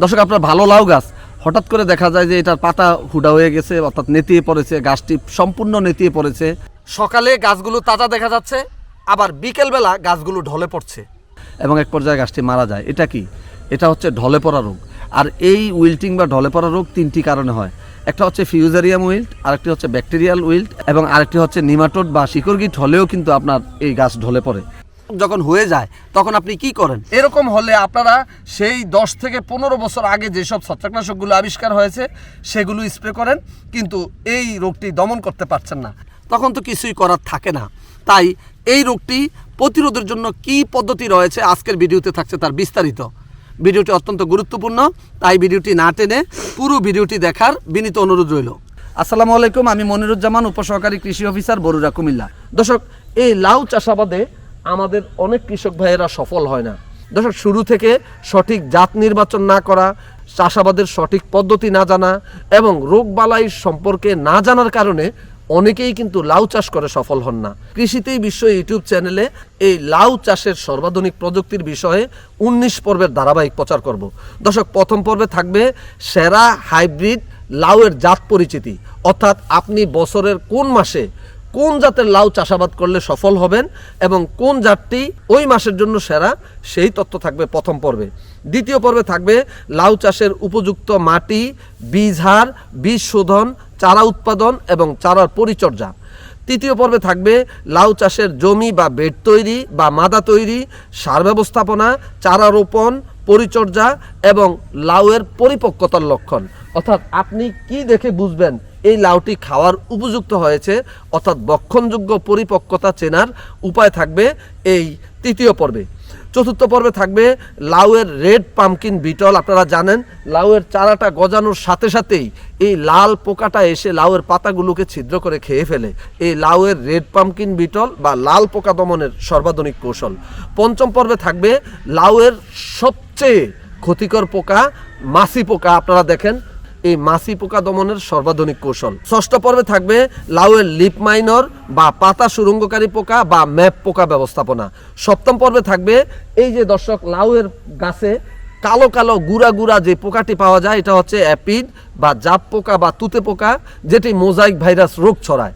দর্শক, আপনার ভালো লাউ গাছ, হঠাৎ করে দেখা যায় যে এটার পাতা হুডা হয়ে গেছে, অর্থাৎ নেতিয়ে পড়েছে, গাছটি সম্পূর্ণ নেতিয়ে পড়েছে। সকালে গাছগুলো তাজা দেখা যাচ্ছে, আবার বিকেলবেলা গাছগুলো ঢলে পড়ছে। এবং এক পর্যায়ে গাছটি মারা যায়। এটা কি? এটা হচ্ছে ঢলে পড়া রোগ। আর এই উইল্টিং বা ঢলে পড়া রোগ তিনটি কারণে হয়। একটা হচ্ছে ফিউজারিয়াম উইল্ট, আরেকটি হচ্ছে ব্যাকটেরিয়াল উইল্ট, এবং আরেকটি হচ্ছে নিমাটোড বা শিকড়গিট হলেও কিন্তু আপনার এই গাছ ঢলে পড়ে। যখন হয়ে যায় তখন আপনি কি করেন? এরকম হলে আপনারা সেই দশ থেকে পনেরো বছর আগে যেসব ছত্রাকনাশকগুলো আবিষ্কার হয়েছে সেগুলো স্প্রে করেন কিন্তু এই রোগটি দমন করতে পারছেন না। তখন তো কিছুই করার থাকে না। তাই এই রোগটি প্রতিরোধের জন্য কি পদ্ধতি রয়েছে আজকের ভিডিওতে থাকছে তার বিস্তারিত। ভিডিওটি অত্যন্ত গুরুত্বপূর্ণ তাই ভিডিওটি না টেনে পুরো ভিডিওটি দেখার বিনীত অনুরোধ রইল। আসসালামু আলাইকুম আমি মনিরুজ্জামান উপসহকারী কৃষি অফিসার বরুরা কুমিল্লা। দর্শক এই লাউ চাষাবাদে আমাদের অনেক কৃষক ভাইয়েরা সফল হয় না। দর্শক, শুরু থেকে সঠিক জাত নির্বাচন না করা, চাষাবাদের সঠিক পদ্ধতি না জানা এবং রোগবালাই সম্পর্কে না জানার কারণে অনেকেই কিন্তু লাউ চাষ করে সফল হন না। কৃষিতেই বিশ্ব ইউটিউব চ্যানেলে এই লাউ চাষের সর্বাধুনিক প্রযুক্তির বিষয়ে উনিশ পর্বের ধারাবাহিক প্রচার করব। দর্শক, প্রথম পর্বে থাকবে সেরা হাইব্রিড লাউয়ের জাত পরিচিতি। অর্থাৎ আপনি বছরের কোন মাসে কোন জাতের লাউ চাষাবাদ করলে সফল হবেন এবং কোন জাতটি ওই মাসের জন্য সেরা, সেই তথ্য থাকবে প্রথম পর্বে। দ্বিতীয় পর্বে থাকবে লাউ চাষের উপযুক্ত মাটি, বীজ হার, বীজ শোধন, চারা উৎপাদন এবং চারার পরিচর্যা। তৃতীয় পর্বে থাকবে লাউ চাষের জমি বা বেড তৈরি বা মাদা তৈরি, সার ব্যবস্থাপনা, চারা রোপণ, পরিচর্যা এবং লাউয়ের পরিপক্কতার লক্ষণ। অর্থাৎ আপনি কি দেখে বুঝবেন এই লাউটি খাওয়ার উপযুক্ত হয়েছে, অর্থাৎ বক্ষণযোগ্য পরিপক্কতা চেনার উপায় থাকবে এই তৃতীয় পর্বে। চতুর্থ পর্বে থাকবে লাউয়ের রেড পামকিন বিটল, আপনারা জানেন, লাউয়ের চারাটা গজানোর সাথে সাথেই এই লাল পোকাটা এসে লাউয়ের পাতাগুলোকে ছিদ্র করে খেয়ে ফেলে। এই লাউয়ের রেড পামকিন বিটল বা লাল পোকা দমনের সর্বাধুনিক কৌশল। পঞ্চম পর্বে থাকবে লাউয়ের সবচেয়ে ক্ষতিকর পোকা মাছি পোকা, আপনারা দেখেন এই মাছি পোকা দমনের সর্বাধুনিক কৌশল। ষষ্ঠ পর্বে থাকবে লাউয়ের লিপ মাইনর বা পাতা সুরঙ্গকারী পোকা বা ম্যাপ পোকা ব্যবস্থাপনা। সপ্তম পর্বে থাকবে এই যে দর্শক, লাউয়ের গাছে কালো কালো গুড়া গুড়া যে পোকাটি পাওয়া যায়, এটা হচ্ছে অ্যাপিড বা জাপ পোকা বা তুতে পোকা, যেটি মোজাইক ভাইরাস রোগ ছড়ায়।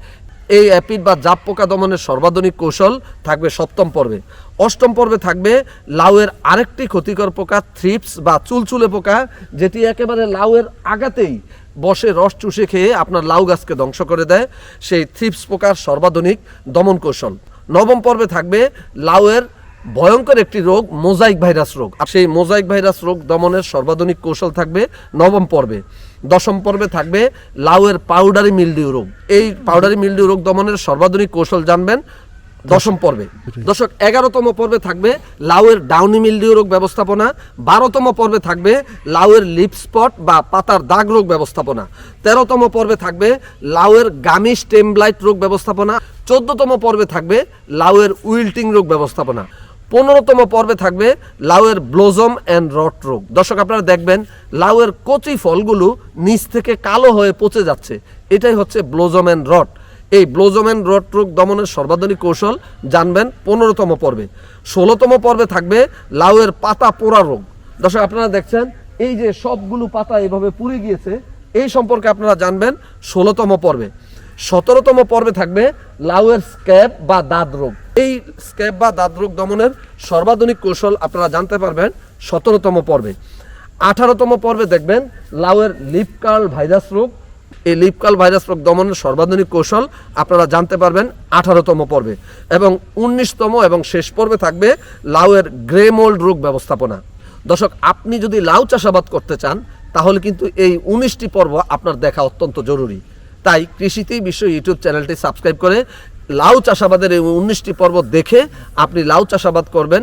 এই অ্যাপিড বা জাপ পোকা দমনের সর্বাধুনিক কৌশল থাকবে সপ্তম পর্বে। অষ্টম পর্বে থাকবে লাউয়ের আরেকটি ক্ষতিকর পোকা, থ্রিপস বা চুলচুলে পোকা, যেটি একেবারে লাউয়ের আগাতেই বসে রস চুষে খেয়ে আপনার লাউ গাছকে ধ্বংস করে দেয়। সেই থ্রিপস পোকার সর্বাধুনিক দমন কৌশল। নবম পর্বে থাকবে লাউয়ের ভয়ঙ্কর একটি রোগ, মোজাইক ভাইরাস রোগ। আর সেই মোজাইক ভাইরাস রোগ দমনের সর্বাধুনিক কৌশল থাকবে নবম পর্বে। দশম পর্বে থাকবে লাউয়ের পাউডারি মিলডিউ রোগ। এই পাউডারি মিলডিউ রোগ দমনের সর্বাধুনিক কৌশল জানবেন দশম পর্বে। দর্শক, এগারোতম পর্বে থাকবে লাউয়ের ডাউনি মিলডিউ রোগ ব্যবস্থাপনা। বারোতম পর্বে থাকবে লাউয়ের লিপ স্পট বা পাতার দাগ রোগ ব্যবস্থাপনা। তেরোতম পর্বে থাকবে লাউয়ের গামি স্টেম ব্লাইট রোগ ব্যবস্থাপনা। চোদ্দতম পর্বে থাকবে লাউয়ের উইল্টিং রোগ ব্যবস্থাপনা। পনেরোতম পর্বে থাকবে লাউয়ের ব্লোজম অ্যান্ড রট রোগ। দর্শক, আপনারা দেখবেন লাউয়ের কচি ফলগুলো নিচ থেকে কালো হয়ে পচে যাচ্ছে। এটাই হচ্ছে ব্লোজম অ্যান্ড রট এই ব্লোজম অ্যান্ড রট রোগ দমনের সর্বাধুনিক কৌশল জানবেন পনেরোতম পর্বে। ষোলোতম পর্বে থাকবে লাউয়ের পাতা পোড়া রোগ। দর্শক, আপনারা দেখছেন, এই যে সবগুলো পাতা এভাবে পুড়ে গিয়েছে, এই সম্পর্কে আপনারা জানবেন ষোলোতম পর্বে। সতেরোতম পর্বে থাকবে লাউয়ের স্ক্যাপ বা দাঁত রোগ। এই স্ক্যাব বা দাঁত রোগ দমনের সর্বাধুনিক কৌশল আপনারা জানতে পারবেন সতেরোতম পর্বে। আঠারোতম পর্বে দেখবেন লাউয়ের লিপ কার্ল ভাইরাস রোগ। এই লিপকাল ভাইরাস রোগ দমনের সর্বাধুনিক কৌশল আপনারা জানতে পারবেন আঠারোতম পর্বে। এবং উনিশতম এবং শেষ পর্বে থাকবে লাউয়ের গ্রে মোল্ড রোগ ব্যবস্থাপনা। দর্শক, আপনি যদি লাউ চাষাবাদ করতে চান, তাহলে কিন্তু এই উনিশটি পর্ব আপনার দেখা অত্যন্ত জরুরি। তাই কৃষিতেই বিশ্ব ইউটিউব চ্যানেলটি সাবস্ক্রাইব করে লাউ চাষাবাদের এই উনিশটি পর্ব দেখে আপনি লাউ চাষাবাদ করবেন।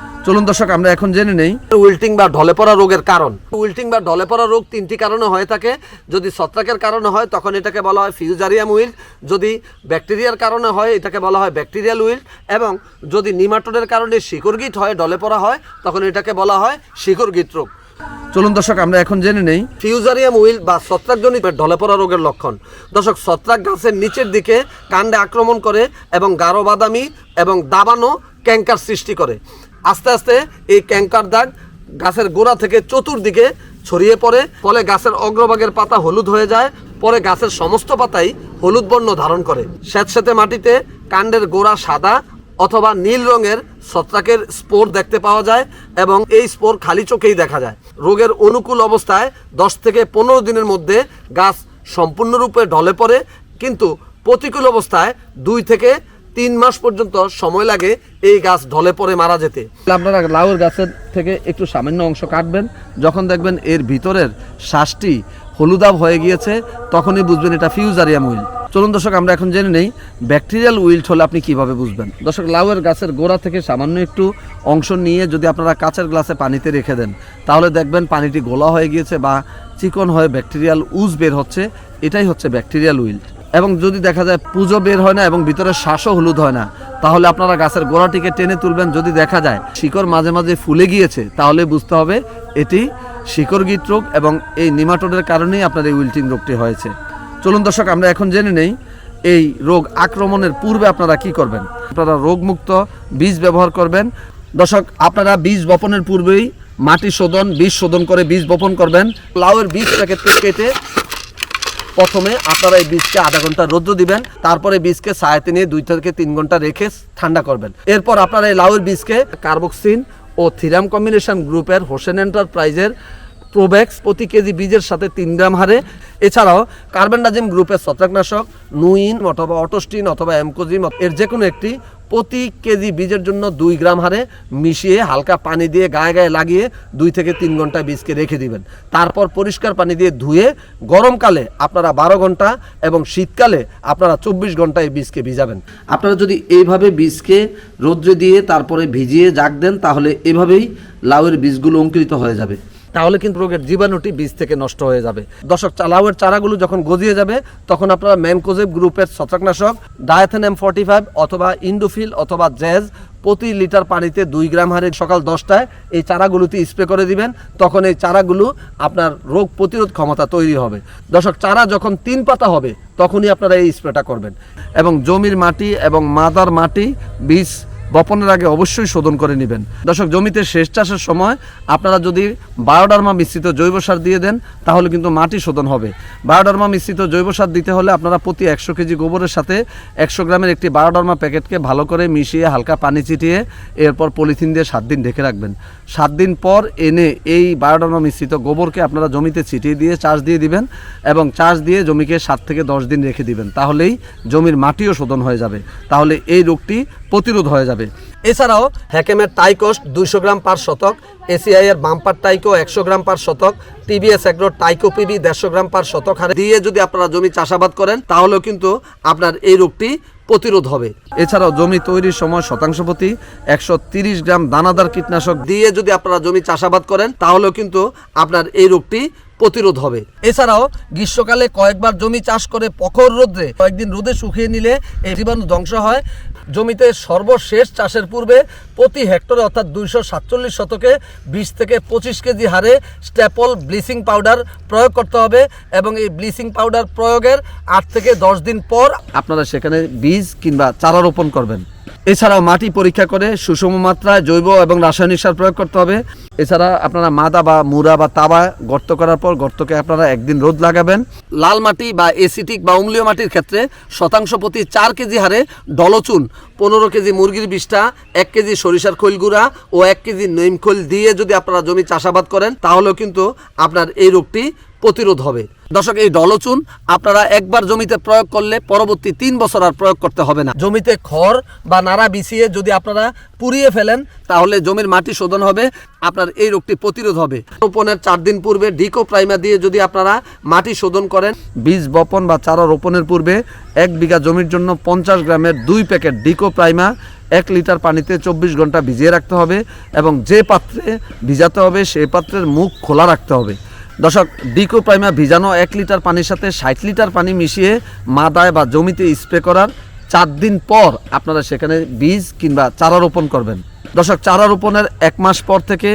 চলুন দর্শক আমরা এখন জেনে নেই। উইল্টিং বা ঢলে পড়া রোগের কারণ। উইল্টিং বা ঢলে পড়া রোগ তিনটি কারণে হয়ে থাকে। যদি ছত্রাকের কারণে হয় তখন এটাকে বলা হয় ফিউজারিয়াম উইল্ট যদি ব্যাকটেরিয়ার কারণে হয় এটাকে বলা হয় ব্যাকটেরিয়াল উইল্ট এবং যদি নিমাটোডের কারণে শিকড়গিট হয় ঢলে পড়া হয় তখন এটাকে বলা হয় শিকড়গিট রোগ। চলুন দর্শক আমরা এখন জেনে নেই। ফিউজারিয়াম উইল বা ছত্রাকজনিত ঢলে পড়া রোগের লক্ষণ। দর্শক ছত্রাক গাছের নিচের দিকে কাণ্ডে আক্রমণ করে এবং গাঢ় বাদামি এবং দাবানো ক্যাঙ্কার সৃষ্টি করে। আস্তে আস্তে এই ক্যাঙ্কার দাগ গাছের গোড়া থেকে চতুর্দিকে ছড়িয়ে পড়ে। ফলে গাছের অগ্রভাগের পাতা হলুদ হয়ে যায়, পরে গাছের সমস্ত পাতাই হলুদ বর্ণ ধারণ করে। স্যাঁতস্যাঁতে মাটিতে কাণ্ডের গোড়া সাদা অথবা নীল রঙের ছত্রাকের স্পোর দেখতে পাওয়া যায় এবং এই স্পোর খালি চোখেই দেখা যায়। রোগের অনুকূল অবস্থায় দশ থেকে পনেরো দিনের মধ্যে গাছ সম্পূর্ণরূপে ঢলে পড়ে, কিন্তু প্রতিকূল অবস্থায় দুই থেকে তিন মাস পর্যন্ত সময় লাগে এই গাছ ঢলে পড়ে মারা যেতে। আপনারা লাউর গাছের থেকে একটু সামান্য অংশ কাটবেন। যখন দেখবেন এর ভিতরের শ্বাসটি হলুদাভ হয়ে গিয়েছে, তখনই বুঝবেন এটা ফিউজারিয়াম উইল। চলুন দর্শক, আমরা এখন জেনে নেই ব্যাকটেরিয়াল উইল্ট হলে আপনি কীভাবে বুঝবেন। দর্শক, লাউয়ের গাছের গোড়া থেকে সামান্য একটু অংশ নিয়ে যদি আপনারা কাঁচের গ্লাসে পানিতে রেখে দেন, তাহলে দেখবেন পানিটি গোলা হয়ে গিয়েছে বা চিকন হয়ে ব্যাকটেরিয়াল উজ বের হচ্ছে। এটাই হচ্ছে ব্যাকটেরিয়াল উইল্ট। এবং যদি দেখা যায় পুজো বের হয় না এবং ভিতরে শ্বাসও হলুদ হয় না, তাহলে আপনারা গাছের গোড়াটিকে টেনে তুলবেন। যদি দেখা যায় শিকড় মাঝে মাঝে ফুলে গিয়েছে, তাহলে বুঝতে হবে এটি শিকড় গীত রোগ এবং এই নিমাটোডের কারণেই আপনার এই উইল্টিং রোগটি হয়েছে। চলুন দর্শক, আমরা এখন জেনে নেই এই রোগ আক্রমণের পূর্বে আপনারা কি করবেন। আপনারা রোগমুক্ত বীজ ব্যবহার করবেন। দর্শক, আপনারা বীজ বপনের পূর্বেই মাটি শোধন, বীজ শোধন করে বীজ বপন করবেন। লাউয়ের বীজটাকে কেটে প্রথমে আপনারা এই বীজকে আধা ঘণ্টা রৌদ্র দিবেন, তারপরে বীজকে ছায়াতে নিয়ে দুই থেকে তিন ঘণ্টা রেখে ঠান্ডা করবেন। এরপর আপনারা এই লাউয়ের বীজকে কার্বক্সিন ও থিরাম কম্বিনেশন গ্রুপের হোসেন এন্টারপ্রাইজের প্রোভ্যাক্স প্রতি কেজি বীজের সাথে তিন গ্রাম হারে। এছাড়াও কার্বেন্ডাজিম গ্রুপের ছত্রাকনাশক নুইন অথবা অটোস্টিন অথবা অ্যামকোজিম এর যে কোনো একটি প্রতি কেজি বীজের জন্য দুই গ্রাম হারে মিশিয়ে হালকা পানি দিয়ে গায়ে গায়ে লাগিয়ে দুই থেকে তিন ঘণ্টা বীজকে রেখে দিবেন। তারপর পরিষ্কার পানি দিয়ে ধুয়ে গরমকালে আপনারা বারো ঘণ্টা এবং শীতকালে আপনারা চব্বিশ ঘন্টায় বীজকে ভিজাবেন। আপনারা যদি এইভাবে বীজকে রৌদ্রে দিয়ে তারপরে ভিজিয়ে জাগ দেন, তাহলে এভাবেই লাউয়ের বীজগুলো অঙ্কুরিত হয়ে যাবে। তাহলে কিন্তু রোগের জীবাণুটি বীজ থেকে নষ্ট হয়ে যাবে। দর্শক লাউয়ের চারাগুলো যখন গজিয়ে যাবে, তখন আপনারা ম্যামকোজেব গ্রুপের ছত্রাকনাশক ডায়াথেন এম ফর্টি ফাইভ অথবা ইন্ডোফিল অথবা জ্যাজ প্রতি লিটার পানিতে দুই গ্রাম হারে সকাল দশটায় এই চারাগুলোতে স্প্রে করে দিবেন। তখন এই চারাগুলো আপনার রোগ প্রতিরোধ ক্ষমতা তৈরি হবে। দর্শক, চারা যখন তিন পাতা হবে, তখনই আপনারা এই স্প্রেটা করবেন। এবং জমির মাটি এবং মাদার মাটি বীজ বপনের আগে অবশ্যই শোধন করে নেবেন। দর্শক, জমিতে শেষ চাষের সময় আপনারা যদি বায়োডার্মা মিশ্রিত জৈব সার দিয়ে দেন, তাহলে কিন্তু মাটি শোধন হবে। বায়োডার্মা মিশ্রিত জৈব সার দিতে হলে আপনারা প্রতি একশো কেজি গোবরের সাথে একশো গ্রামের একটি বায়োডার্মা প্যাকেটকে ভালো করে মিশিয়ে হালকা পানি চিটিয়ে এরপর পলিথিন দিয়ে সাত দিন ঢেকে রাখবেন। সাত দিন পর এনে এই বায়োডার্মা মিশ্রিত গোবরকে আপনারা জমিতে ছিটিয়ে দিয়ে চাষ দিয়ে দিবেন এবং চাষ দিয়ে জমিকে সাত থেকে দশ দিন রেখে দিবেন। তাহলেই জমির মাটিও শোধন হয়ে যাবে। তাহলে এই রোগটি প্রতিরোধ হয়ে যাবে। এছাড়াও হ্যাকেমের টাইকোস দুইশো গ্রাম পার শতক, এসিআই এর বাম্পার টাইকো একশো গ্রাম পার শতক টিবিএস এগ্রো টাইকো পিবি দেড়শো গ্রাম পার শতক হারে দিয়ে যদি আপনারা জমি চাষাবাদ করেন, তাহলেও কিন্তু আপনার এই রোগটি প্রতিরোধ হবে। এছাড়াও জমি তৈরির সময় শতাংশ প্রতি একশো তিরিশ গ্রাম দানাদার কীটনাশক দিয়ে যদি আপনারা জমি চাষাবাদ করেন, তাহলেও কিন্তু আপনার এই রোগটি প্রতিরোধ হবে। এছাড়াও গ্রীষ্মকালে কয়েকবার জমি চাষ করে প্রখর রোদ্রে কয়েকদিন রোদে শুকিয়ে নিলে এই জীবাণু ধ্বংস হয়। জমিতে সর্বশেষ চাষের পূর্বে প্রতি হেক্টরে অর্থাৎ দুইশো সাতচল্লিশ শতকে বিশ থেকে পঁচিশ কেজি হারে স্ট্যাপল ব্লিচিং পাউডার প্রয়োগ করতে হবে এবং এই ব্লিচিং পাউডার প্রয়োগের আট থেকে দশ দিন পর আপনারা সেখানে বীজ কিংবা চারা রোপণ করবেন। এছাড়াও মাটি পরীক্ষা করে সুষম মাত্রায় জৈব এবং রাসায়নিক সার প্রয়োগ করতে হবে। এছাড়া আপনারা মাদা বা মুড়া বা তাবা গর্ত করার পর গর্তকে আপনারা একদিন রোদ লাগাবেন। লাল মাটি বা এসিটিক বা অম্লীয় মাটির ক্ষেত্রে শতাংশ প্রতি চার কেজি হারে ডলচুন, পনেরো কেজি মুরগির বিষ্ঠা, এক কেজি সরিষার খৈল গুঁড়া ও এক কেজি নইম দিয়ে যদি আপনারা জমি চাষাবাদ করেন, তাহলেও কিন্তু আপনার এই রোগটি প্রতিরোধ হবে। দর্শক, এই ডলচুন আপনারা একবার জমিতে প্রয়োগ করলে পরবর্তী তিন বছর আর প্রয়োগ করতে হবে না। জমিতে খড় বা নাড়া বিছিয়ে যদি আপনারা পুড়িয়ে ফেলেন, তাহলে জমির মাটি শোধন হবে, আপনার এই রোগটি প্রতিরোধ হবে। রোপণের চার দিন পূর্বে ডিকো প্রাইমা দিয়ে যদি আপনারা মাটি শোধন করেন, বীজ বপন বা চারা রোপণের পূর্বে এক বিঘা জমির জন্য পঞ্চাশ গ্রামের দুই প্যাকেট ডিকো প্রাইমা এক লিটার পানিতে চব্বিশ ঘণ্টা ভিজিয়ে রাখতে হবে এবং যে পাত্রে ভিজাতে হবে সেই পাত্রের মুখ খোলা রাখতে হবে। দর্শক ডিকো প্রাইমা ভিজানো এক লিটার পানির সাথে ষাট লিটার পানি মিশিয়ে মাদায় বা জমিতে স্প্রে করার চার দিন পর আপনারা সেখানে বীজ কিংবা চারা রোপণ করবেন। দর্শক, চারা রোপণের এক মাস পর থেকে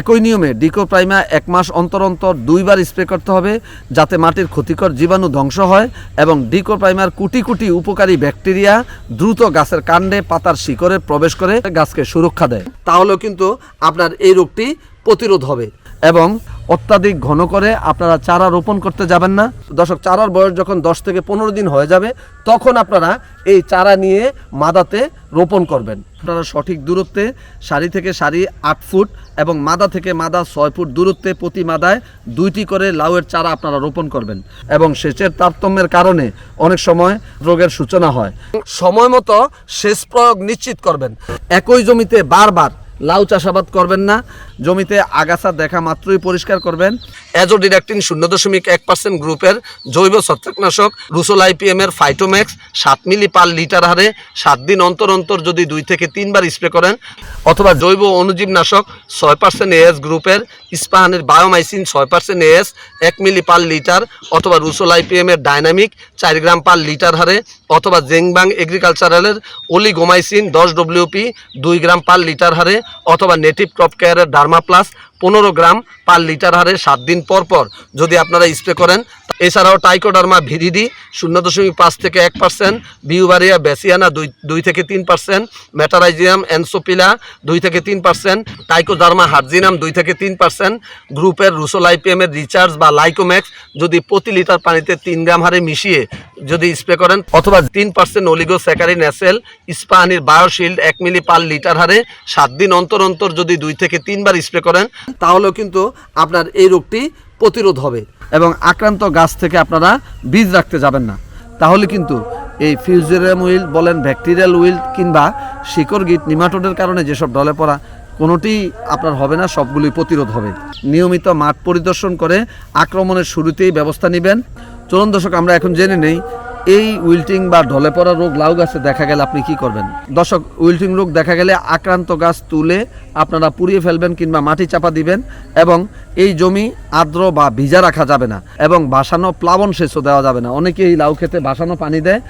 একই নিয়মে ডিকো প্রাইমা এক মাস অন্তর অন্তর দুইবার স্প্রে করতে হবে যাতে মাটির ক্ষতিকর জীবাণু ধ্বংস হয় এবং ডিকো প্রাইমার কোটি কোটি উপকারী ব্যাকটেরিয়া দ্রুত গাছের কাণ্ডে পাতার শিকড়ে প্রবেশ করে গাছকে সুরক্ষা দেয়। তাহলেও কিন্তু আপনার এই রোগটি প্রতিরোধ হবে। এবং অত্যাধিক ঘন করে আপনারা চারা রোপণ করতে যাবেন না। দর্শক, চারার বয়স যখন দশ থেকে পনেরো দিন হয়ে যাবে, তখন আপনারা এই চারা নিয়ে মাদাতে রোপণ করবেন। আপনারা সঠিক দূরত্বে সারি থেকে সারি আট ফুট এবং মাদা থেকে মাদা ছয় ফুট দূরত্বে প্রতি মাদায় দুইটি করে লাউয়ের চারা আপনারা রোপণ করবেন এবং সেচের তারতম্যের কারণে অনেক সময় রোগের সূচনা হয়। সময় মতো সেচ প্রয়োগ নিশ্চিত করবেন। একই জমিতে বারবার লাউ চাষাবাদ করবেন না। জমিতে আগাছা দেখা মাত্রই পরিষ্কার করবেন। অ্যাজোডিডাক্টিন শূন্য দশমিক এক পার্সেন্ট গ্রুপের জৈব ছত্রাকনাশক রুসোল আইপিএম এর ফাইটোম্যাক্স সাত মিলি পার লিটার হারে সাত দিন অন্তর অন্তর যদি দুই থেকে তিনবার স্প্রে করেন, অথবা জৈব অনুজীবনাশক ছয় পার্সেন্ট এএস গ্রুপের ইস্পাহানের বায়োমাইসিন ছয় পার্সেন্ট এএস এক মিলি পার লিটার, অথবা রুসোল আইপিএম এর ডাইনামিক চার গ্রাম পার লিটার হারে, অথবা জেংবাং এগ্রিকালচারালের ওলিগোমাইসিন দশ ডব্লিউপি দুই গ্রাম পার লিটার হারে, অথবা নেটিভ ক্রপ কেয়ারের ডার্মা প্লাস পনেরো গ্রাম পার লিটার হারে সাত দিন পর পর যদি আপনারা স্প্রে করেন এছাড়াও টাইকোডার্মা ভিরিডি শূন্য দশমিক পাঁচ থেকে এক পার্সেন্ট বিউবারিয়া বেসিয়ানা দুই দুই থেকে তিন পার্সেন্ট মেটারাইজিয়াম এনসোপিলা দুই থেকে তিন পার্সেন্ট টাইকোডার্মা হার্জিনাম দুই থেকে তিন পার্সেন্ট, গ্রুপের রুসোল আইপিএমের রিচার্জ বা লাইকোম্যাক্স যদি প্রতি লিটার পানিতে তিন গ্রাম হারে মিশিয়ে যদি স্প্রে করেন, অথবা তিন পার্সেন্ট অলিগো স্যাকারি ন্যাসেল ইস্পাহানির বায়োশিল্ড এক মিলি পার লিটার হারে সাত দিন অন্তর অন্তর যদি দুই থেকে তিনবার স্প্রে করেন, তাহলেও কিন্তু আপনার এই রোগটি প্রতিরোধ হবে। এবং আক্রান্ত গাছ থেকে আপনারা বীজ রাখতে যাবেন না। তাহলে কিন্তু এই ফিউজেরিয়াম উইল বলেন, ব্যাকটেরিয়াল উইল কিংবা শিকড় গিট, নিমাটোডের কারণে যেসব ডলে পড়া, কোনোটি আপনার হবে না, সবগুলি প্রতিরোধ হবে। নিয়মিত মাঠ পরিদর্শন করে আক্রমণের শুরুতেই ব্যবস্থা নেবেন। চলুন দর্শক, আমরা এখন জেনে নেই এই উইল্টিং বা ঢলে পড়া রোগ লাউ গাছে দেখা গেলে আপনি কি করবেন? দর্শক, উইল্টিং রোগ দেখা গেলে আক্রান্ত গাছ তুলে আপনারা পুড়িয়ে ফেলবেন কিংবা মাটি চাপা দিবেন এবং এই জমি আর্দ্র বা ভিজা রাখা যাবে না এবং ভাসানো প্লাবন সেচও দেওয়া যাবে না। অনেকে এই লাউ খেতে ভাসানো পানি দেয়,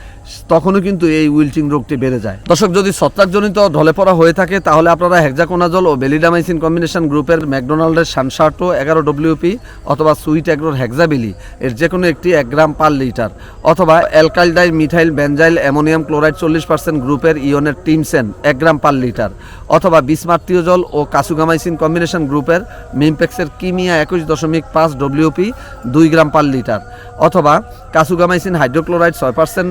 তখনও কিন্তু এই উইল্টিং রোগটি বেড়ে যায়। দর্শক, যদি ছত্রাকজনিত ঢলে পড়া হয়ে থাকে, তাহলে আপনারা হেক্সাকোনাজল ও বেলিডামাইসিন কম্বিনেশন গ্রুপের ম্যাকডোনাল্ডের সানশার্টো এগারো ডব্লিউপি অথবা সুইট অ্যাগ্রোর হেক্সাবিলি এর যে কোনো একটি এক গ্রাম পার লিটার অথবা অ্যালকাইলডাইল মিথাইল বেনজাইল অ্যামোনিয়াম ক্লোরাইড চল্লিশ পার্সেন্ট গ্রুপের ইয়নের টিমসেন এক গ্রাম পার লিটার অথবা বিসমার্তীয় জল ও কাসুগামাইসিন কম্বিনেশন গ্রুপের মিমপেক্সের কিমিয়া একুশ দশমিক পাঁচ ডব্লিউপি দুই গ্রাম পার লিটার অথবা কাসুগামাইসিন হাইড্রোক্লোরাইড ছয় পার্সেন্ট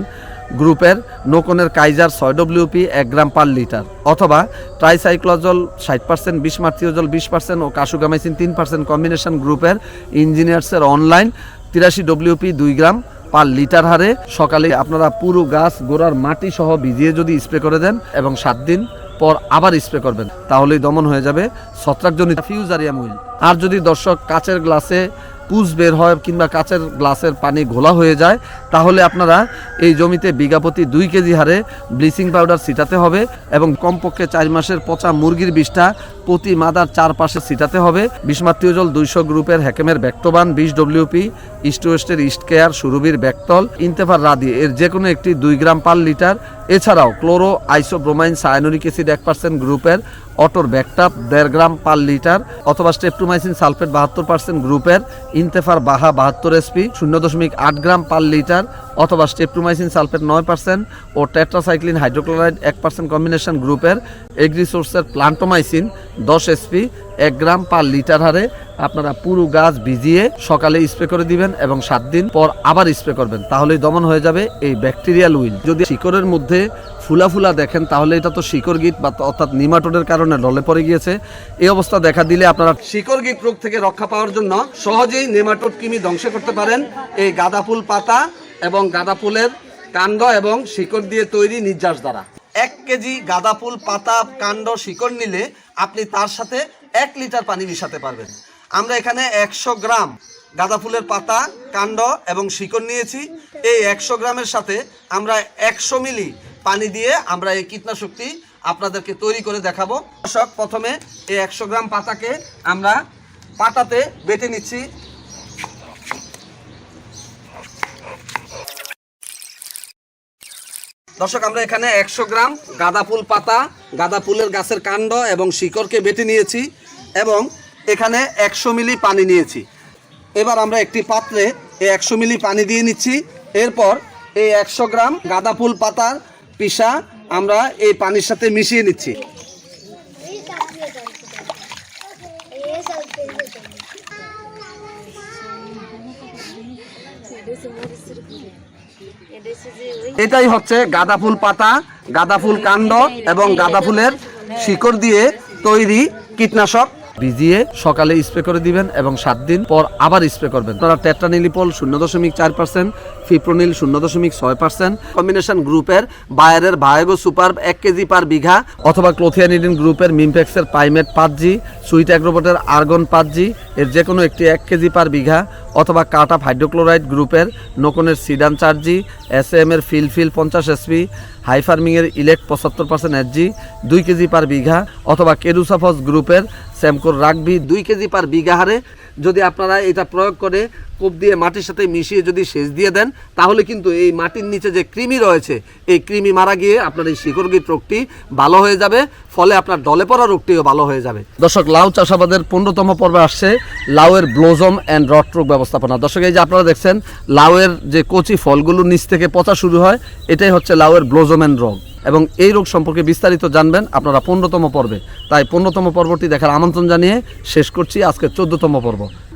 গ্রুপের নোকনের কাইজার ছয় ডব্লিউপি এক গ্রাম পার লিটার অথবা ট্রাইসাইক্লোজল ষাট পার্সেন্ট বিসমার্টিওজল বিশ পার্সেন্ট ও কাসুগামাইসিন তিন পার্সেন্ট কম্বিনেশন গ্রুপের ইঞ্জিনিয়ার্সের অনলাইন তিরাশি ডব্লিউপি দুই গ্রাম পার লিটার হারে সকালে আপনারা পুরো গাছ গোড়ার মাটি সহ ভিজিয়ে যদি স্প্রে করে দেন এবং সাত দিন পর আবার স্প্রে করবেন, তাহলেই দমন হয়ে যাবে ছত্রাকজনিত ফিউজারিয়াম উইল আর যদি দর্শক কাচের গ্লাসে পুজ বের হয় কিংবা কাচের গ্লাসের পানি ঘোলা হয়ে যায়, তাহলে আপনারা এই জমিতে বিঘাপতি দুই কেজি হারে ব্লিচিং পাউডার ছিটাতে হবে এবং কমপক্ষে চার মাসের পচা মুরগির বিষটা প্রতি মাদার চারপাশে ছিটাতে হবে। বিষমাত্রীয় জল দুইশো গ্রুপের হ্যাকেমের ব্যাক্টোবান বিশ ডব্লিউপি, ইস্ট ওয়েস্টের ইস্ট কেয়ার সুরবির ব্যাকতল, ইন্তেফার রাদি, এর যে কোনো একটি দুই গ্রাম পার লিটার এছাড়াও ক্লোরো আইসোব্রোমাইন সায়ানোরিক অ্যাসিড এক পার্সেন্ট গ্রুপের অটোর ব্যাকটাপ দেড় গ্রাম পার লিটার অথবা স্টেপটুমাইসিন সালফেট বাহাত্তর পার্সেন্ট গ্রুপের ইনতেফার বাহা বাহাত্তর এসপি শূন্য দশমিক আট গ্রাম পার লিটার অথবা স্টেপটুমাইসিন সালফেট নয় পার্সেন্ট ও টেট্রাসাইক্লিন হাইড্রোক্লোরাইড এক পার্সেন্ট কম্বিনেশন গ্রুপের এগ্রিসোর্সের প্লান্টোমাইসিন দশ এসপি, এক গ্রাম পার লিটার হারে আপনারা পুরো গাছ ভিজিয়ে সকালে স্প্রে করে দিবেন এবং সাত দিন পর আবার স্প্রে করবেন। তাহলেই দমন হয়ে যাবে এই ব্যাকটেরিয়াল উইল। যদি শিকড়ের মধ্যে ফুলা ফুলা দেখেন, তাহলে এটা তো শিকড় গিট বা অর্থাৎ নিমাটোডের কারণে ঢলে পড়ে গিয়েছে। এই অবস্থা দেখা দিলে আপনারা শিকড় গিট রোগ থেকে রক্ষা পাওয়ার জন্য সহজেই নেমাটোড কিমি ধ্বংস করতে পারেন। এই গাঁদা ফুল পাতা এবং গাঁদা ফুলের কাণ্ড এবং শিকড় দিয়ে তৈরি নির্যাস দ্বারা। এক কেজি গাঁদা ফুল, পাতা, কাণ্ড, শিকড় নিলে আপনি তার সাথে এক লিটার পানি মিশাতে পারবেন। আমরা এখানে একশো গ্রাম গাঁদা ফুলের পাতা, কাণ্ড এবং শিকড় নিয়েছি। এই একশো গ্রামের সাথে আমরা একশো মিলি পানি দিয়ে আমরা এই কীটনাশকটি আপনাদেরকে তৈরি করে দেখাবো। দর্শক, প্রথমে এই একশো গ্রাম পাতাকে আমরা পাতাতে বেটে নিচ্ছি। দর্শক, আমরা এখানে একশো গ্রাম গাঁদা ফুল পাতা, গাঁদা ফুলের গাছের কাণ্ড এবং শিকড়কে বেটে নিয়েছি এবং এখানে একশো মিলি পানি নিয়েছি। এবার আমরা একটি পাত্রে এই একশো মিলি পানি দিয়ে নিচ্ছি। এরপর এই একশো গ্রাম গাঁদা ফুল পাতার পিসা আমরা এই পানির সাথে মিশিয়ে নিচ্ছি। এটাই হচ্ছে গাঁদা ফুল পাতা, গাঁদা ফুল কাণ্ড এবং গাঁদা ফুলের শিকড় দিয়ে তৈরি কীটনাশক। ভিজিয়ে সকালে স্প্রে করে দিবেন এবং সাত দিন পর আবার স্প্রে করবেন। তারা টেট্রানিলিপল শূন্য দশমিক চার পার্সেন্ট ফিপ্রোনিল শূন্য দশমিক ছয় পার্সেন্ট কম্বিনেশন গ্রুপের বায়ারের ভায়াগো সুপার এক কেজি পার বিঘা, অথবা ক্লোথিয়ানিডিন গ্রুপের মিমপ্যাক্সের পাইমেট পাঁচ জি সুইট অ্যাগ্রোবটের আর্গন পাঁচ জি, এর যে কোনো একটি এক কেজি পার বিঘা, অথবা কাটা হাইড্রোক্লোরাইড গ্রুপের নোকনের সিডান চার জি এস এম এর ফিলফিল পঞ্চাশ এসপি হাই ফার্মিংয়ের ইলেক্ট পঁচাত্তর পার্সেন্ট এসজি দুই কেজি পার বিঘা, অথবা কেরুসাফস গ্রুপের স্যামকোর রাগবি দুই কেজি পার বিঘা হারে। যদি আপনারা এটা প্রয়োগ করে কোপ দিয়ে মাটির সাথে মিশিয়ে যদি সেচ দিয়ে দেন, তাহলে কিন্তু এই মাটির নিচে যে কৃমি রয়েছে, এই কৃমি মারা গিয়ে আপনার এই শিকড়গিট রোগটি ভালো হয়ে যাবে, ফলে আপনার ডলে পড়া রোগটিও ভালো হয়ে যাবে। দর্শক, লাউ চাষাবাদের পনেরোতম পর্বে আসছে, লাউয়ের ব্লোজম অ্যান্ড রট রোগ ব্যবস্থাপনা। দর্শক, এই যে আপনারা দেখছেন, লাউয়ের যে কচি ফলগুলো নিচ থেকে পচা শুরু হয়, এটাই হচ্ছে লাউয়ের ব্লোজম অ্যান্ড রোগ। এবং এই রোগ সম্পর্কে বিস্তারিত জানবেন আপনারা পনেরোতম পর্বে। তাই পনেরোতম পর্বটি দেখার আমন্ত্রণ জানিয়ে শেষ করছি আজকে চোদ্দতম পর্ব।